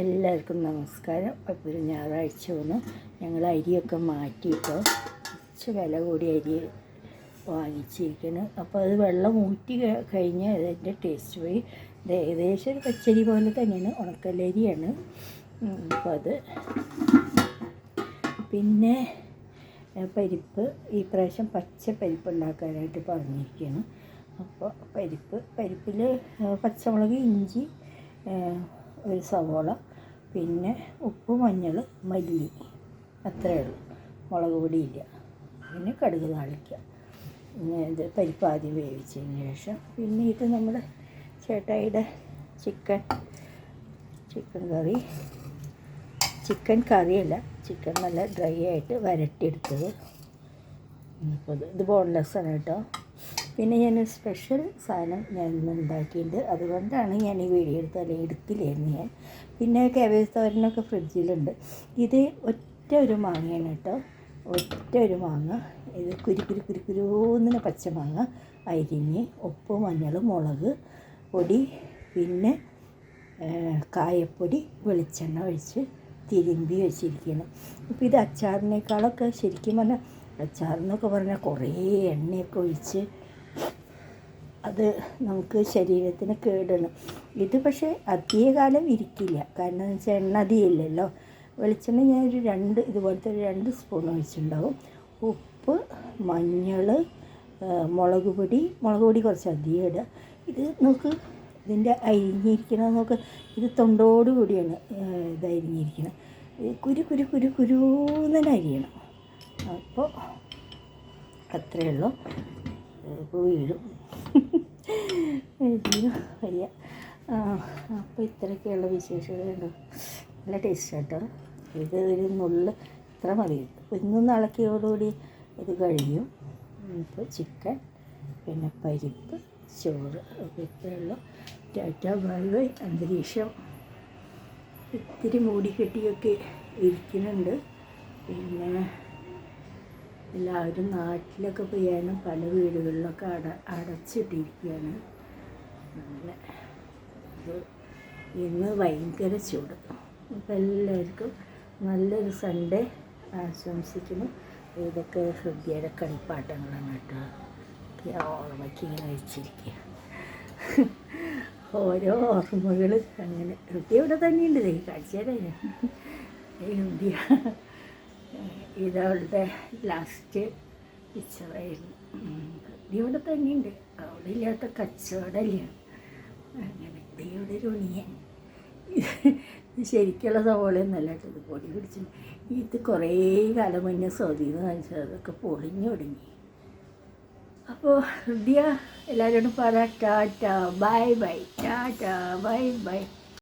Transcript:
എല്ലാവർക്കും നമസ്കാരം. അപ്പോൾ ഒരു ഞായറാഴ്ച വന്ന്. ഞങ്ങൾ അരിയൊക്കെ മാറ്റിയിട്ടോ. കുറച്ച് വില കൂടി അരി വാങ്ങിച്ചിരിക്കണം അപ്പോൾ അത് വെള്ളം ഊറ്റി കഴിഞ്ഞ് അതിന്റെ ടേസ്റ്റ് പോയി. ഇത് ഏകദേശം ഒരു പച്ചരി പോലെ തന്നെയാണ്. ഉണക്കലരിയാണ്. അപ്പോൾ അത് പിന്നെ പരിപ്പ്. ഈ പ്രാവശ്യം പച്ച പരിപ്പ് ഉണ്ടാക്കാനായിട്ട് പറഞ്ഞിരിക്കുകയാണ് അപ്പോൾ പരിപ്പ് പരിപ്പിൽ പച്ചമുളക് ഇഞ്ചി ഒരു സവോള പിന്നെ ഉപ്പ് മഞ്ഞൾ മല്ലി. അത്രയേ ഉള്ളൂ. മുളക് പൊടിയില്ല പിന്നെ കടുക് താളിക്കുക. ഇത് പരിപ്പ് ആദ്യം വേവിച്ചതിന് ശേഷം പിന്നെ ഇത് നമ്മൾ ചേട്ടായിയുടെ ചിക്കൻ ചിക്കൻ കറി. ചിക്കൻ കറിയല്ല ചിക്കൻ നല്ല ഡ്രൈ ആയിട്ട് വരട്ടിയെടുത്തത്. ഇത് ബോൺലെസ്സാണ് കേട്ടോ. പിന്നെ ഞാൻ സ്പെഷ്യൽ സാധനം ഞാൻ ഇന്ന് ഉണ്ടാക്കിയിട്ടുണ്ട്. അതുകൊണ്ടാണ് ഞാൻ ഈ വീഡിയോ എടുത്ത് അല്ലെങ്കിൽ എടുക്കില്ലായിരുന്നു ഞാൻ. പിന്നെ കേബേജ് തോരനൊക്കെ ഫ്രിഡ്ജിലുണ്ട് ഇത് ഒറ്റ ഒരു മാങ്ങയാണ് കേട്ടോ. ഒറ്റ ഒരു മാങ്ങ. ഇത് കുരു കുരു കുരു കുരുന്നിന് പച്ചമാങ്ങ അരിഞ്ഞ് ഉപ്പ് മഞ്ഞൾ മുളക് പൊടി പിന്നെ കായപ്പൊടി വെളിച്ചെണ്ണ ഒഴിച്ച് തിരുമ്പി വെച്ചിരിക്കണം അപ്പോൾ ഇത് അച്ചാറിനേക്കാളൊക്കെ ശരിക്കും പറഞ്ഞാൽ അച്ചാറിനൊക്കെ പറഞ്ഞാൽ കുറേ എണ്ണയൊക്കെ ഒഴിച്ച് അത് നമുക്ക് ശരീരത്തിന് കേടണം. ഇത് പക്ഷേ അധികകാലം ഇരിക്കില്ല. കാരണം എന്ന് വെച്ചാൽ എണ്ണ അധികമില്ലല്ലോ. വെളിച്ചെണ്ണ ഒരു രണ്ട് ഇതുപോലത്തെ ഒരു രണ്ട് സ്പൂൺ ഒഴിച്ചിട്ടുണ്ടാവും. ഉപ്പ് മഞ്ഞൾ മുളക് പൊടി. മുളക് പൊടി കുറച്ച് അധികം ഇടുക ഇത് നമുക്ക് ഇതിന്റെ അരിഞ്ഞിരിക്കണം നമുക്ക് ഇത് തൊണ്ടോട് കൂടിയാണ് ഏഹ്, ഇത് അരിഞ്ഞിരിക്കണം കുരു കുരു കുരു കുരുന്നനെ അരിയണം. അപ്പോൾ അത്രയേ ഉള്ളൂ. വീഴും അയ്യോ വയ്യ അപ്പോൾ ഇത്രയൊക്കെയുള്ള വിശേഷങ്ങളുണ്ട് നല്ല ടേസ്റ്റ് കേട്ടോ ഇത് ഒരു നുള്ള് ഇത്ര മതി. ഇന്നും ഇളക്കിയോടുകൂടി ഇത് കഴിയും ഇപ്പോൾ ചിക്കൻ പിന്നെ പരിപ്പ് ചോറ് അപ്പോൾ ഇത്രയുള്ള. Tata bye bye. അന്തരീക്ഷം ഇത്തിരി മൂടിക്കെട്ടിയൊക്കെ ഇരിക്കുന്നുണ്ട്. പിന്നെ എല്ലാവരും നാട്ടിലൊക്കെ പോയാലും പല വീടുകളിലൊക്കെ അട അടച്ചിട്ടിരിക്കുകയാണ്. ഇത് ഇന്ന് ഭയങ്കര ചൂട്. അപ്പം എല്ലാവർക്കും നല്ലൊരു സൺഡേ ആശംസിക്കുന്നു. ഇതൊക്കെ ഹൃദയയുടെ കളിപ്പാട്ടങ്ങളാണ് കേട്ടോ. ഓർമ്മയ്ക്ക് ഇങ്ങനെ വെച്ചിരിക്കുക. ഓരോ ഓർമ്മകൾ അങ്ങനെ. ഹൃദയ ഇവിടെ തന്നെയുണ്ട് കാഴ്ചയുടെ. ഹൃദയ. ഇതവളുടെ ലാസ്റ്റ് പിക്ചറായിരുന്നു ഹൃദയ ഇവിടെ തന്നെയുണ്ട്. അവിടെ ഇല്ലാത്ത കച്ചവടമല്ല അങ്ങനെ. ഇവിടെ ശരിക്കുള്ള സവോളയൊന്നല്ല ഇത് പൊടി പിടിച്ചു ഇത് കുറേ കാലം മുന്നേ സ്വാധീനം കാണിച്ചത് അതൊക്കെ പൊളിഞ്ഞു തുടങ്ങി. അപ്പോൾ ഹൃദയ എല്ലാവരോടും പറ. Tata bye bye. Tata bye bye.